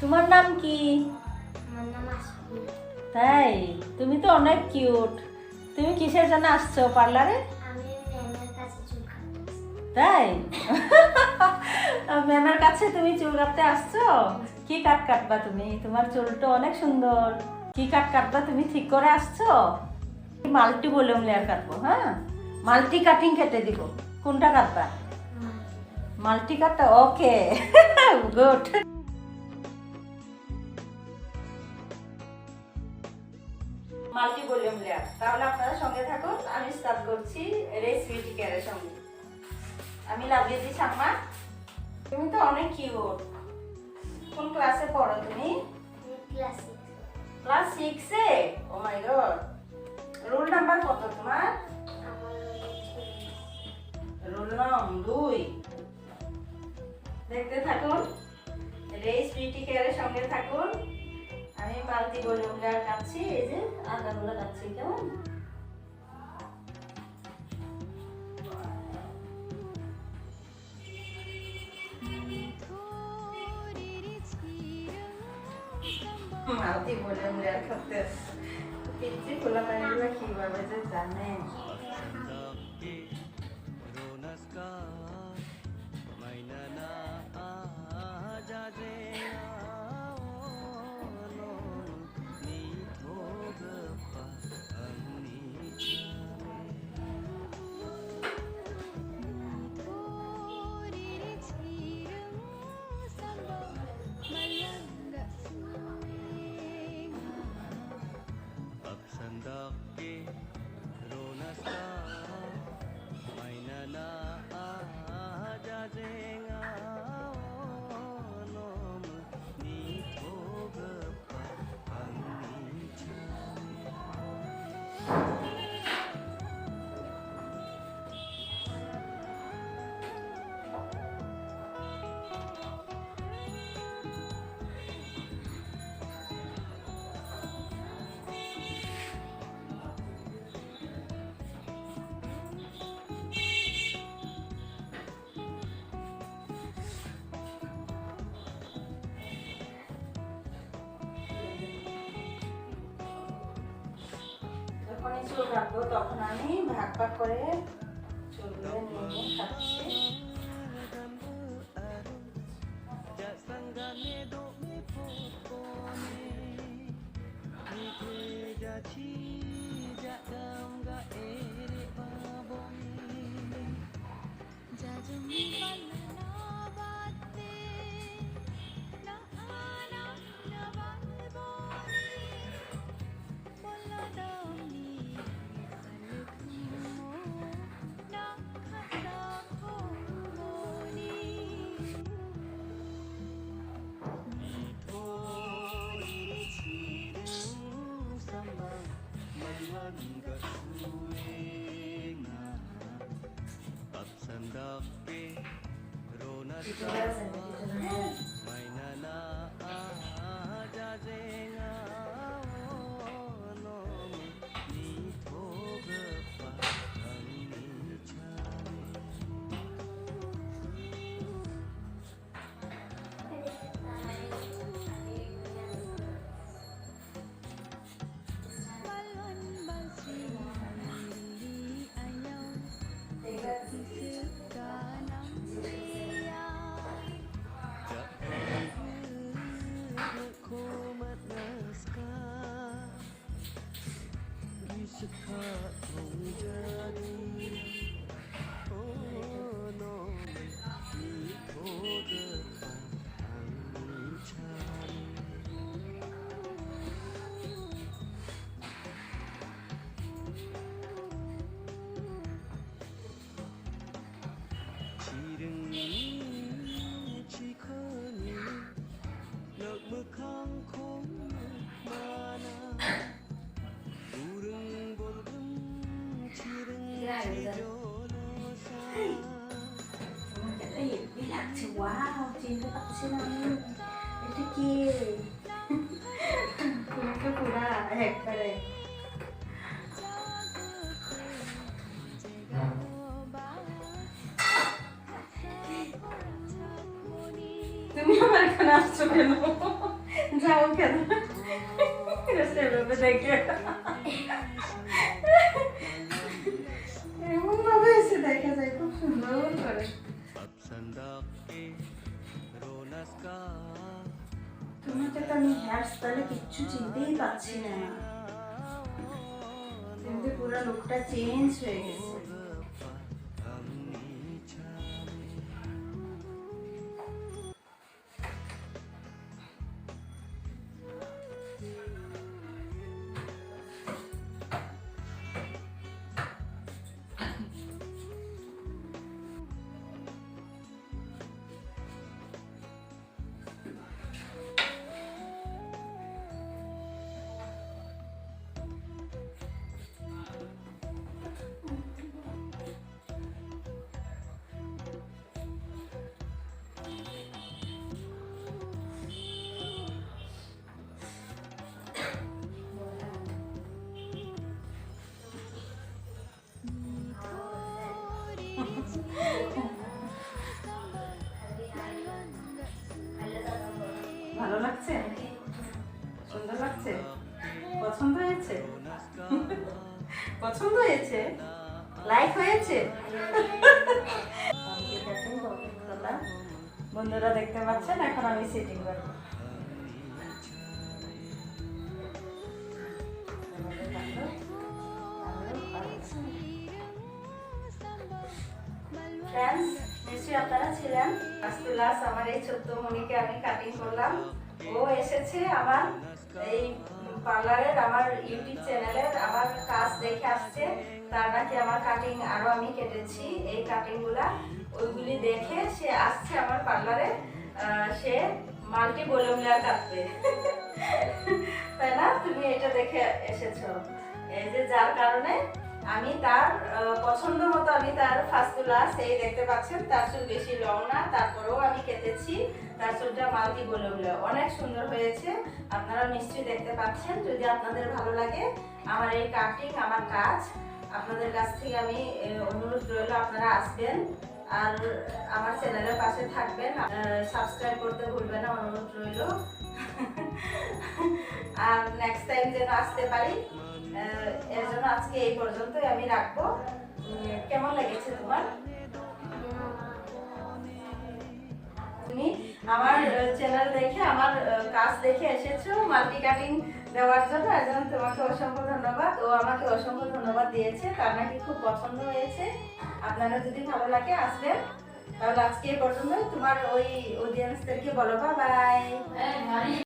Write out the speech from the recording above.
তোমার নাম কি? আমার নাম আশাফুল তাই? তুমি তো অনেক কিউট। তুমি কিসের জন্য আসছো পার্লারে? তাই? ম্যামের কাছে তুমি চুল কাটতে আসছো? কি কাট কাটবা তুমি? তোমার চুলটা অনেক সুন্দর। কি কাট কাটবা তুমি ঠিক করে আসছো? মাল্টি ভলিউম লেয়ার কাটবো হ্যাঁ? মাল্টি কাটিং কেটে দিব। কোনটা কাটবা? মাল্টি। কাটটা okay good. Multi volume layer তাহলে আপনারা সঙ্গে থাকুন, আমি স্টার্ট করছি রেস বিউটি কেয়ারের সঙ্গে। আমি লাভিয়ে দিই সাম্মা। তুমি তো অনেক কিউট কোন ক্লাসে পড়ো তুমি? ক্লাস ক্লাস সিক্সে oh my god roll number কত তোমার? রোল নং দুই। দেখতে থাকুন। রেস বিউটি কেয়ারের সঙ্গে থাকুন। আমি মালতি ভলিউম লেয়ার কাটছি, এই যে আদাগুলো কাটছি, কেমন? মালতি ভলিউম লেয়ার করতে পিচ্ছি খোলা পানিগুলো কীভাবে যে জানে? যখনই চুল রাখব তখন আমি ভাগ ভাগ করে চুলগুলো নিয়ে খাচ্ছি So that's an तो पूरा एक्टर है তুমি আমার এখানে আসছো কেন যাও কেন রেস্টুরেন্টে দেখে তোমাকে তো আমি হেয়ার স্টাইলে কিচ্ছু চিনতেই পাচ্ছি না। কিন্তু পুরো লুকটা চেঞ্জ হয়ে গেছে। ভালো লাগছে? সুন্দর লাগছে? পছন্দ হয়েছে? পছন্দ হয়েছে? লাইক হয়েছে? বন্ধুরা দেখতে পাচ্ছেন এখন আমি সেটিং করব নিশ্চয়ই আপনারা ছিলেন। ফার্স্ট ক্লাস আমার এই ছোট্ট মনিকে আমি কাটিং করলাম। ও এসেছে আমার এই পার্লারের আমার ইউটিউব চ্যানেলের আমার কাজ দেখে আসছে। তার নাকি আমার কাটিং আরও আমি কেটেছি। এই কাটিংগুলা ওইগুলি দেখে সে আসছে আমার পার্লারে সে মাল্টি ভলিউম লেয়ার কাটবে। তাই না? তুমি এটা দেখে এসেছ। এই যে যার কারণে আমি তার পছন্দ মতো আমি তার ফার্স্ট ক্লাস এই দেখতে পাচ্ছেন, তার চুল বেশি লং না, তারপরেও আমি কেটেছি, তার চুলটা মাল্টি বলে অনেক সুন্দর হয়েছে আপনারা নিশ্চয়ই দেখতে পাচ্ছেন, যদি আপনাদের ভালো লাগে আমার এই কাটিং আমার কাজ, আপনাদের কাছ থেকে আমি অনুরোধ রইল, আপনারা আসবেন, আর আমার চ্যানেলের পাশে থাকবেন সাবস্ক্রাইব করতে ভুলবেন না, অনুরোধ রইল। আর নেক্সট টাইম যেন আসতে পারি এর জন্য আজকে এই পর্যন্তই আমি রাখব। কেমন লেগেছে তোমার? তুমি আমার চ্যানেল দেখে, আমার কাজ দেখে এসেছ মাল্টি কাটিং দেওয়ার জন্য। এর জন্য তোমাকে অসংখ্য ধন্যবাদ। ও আমাকে অসংখ্য ধন্যবাদ দিয়েছে। তার নাকি খুব পছন্দ হয়েছে। আপনারা যদি ভালো লাগে, আসবেন। তাহলে আজকে পর্যন্ত তোমার ওই অডিয়েন্সদেরকে বলো বা বাই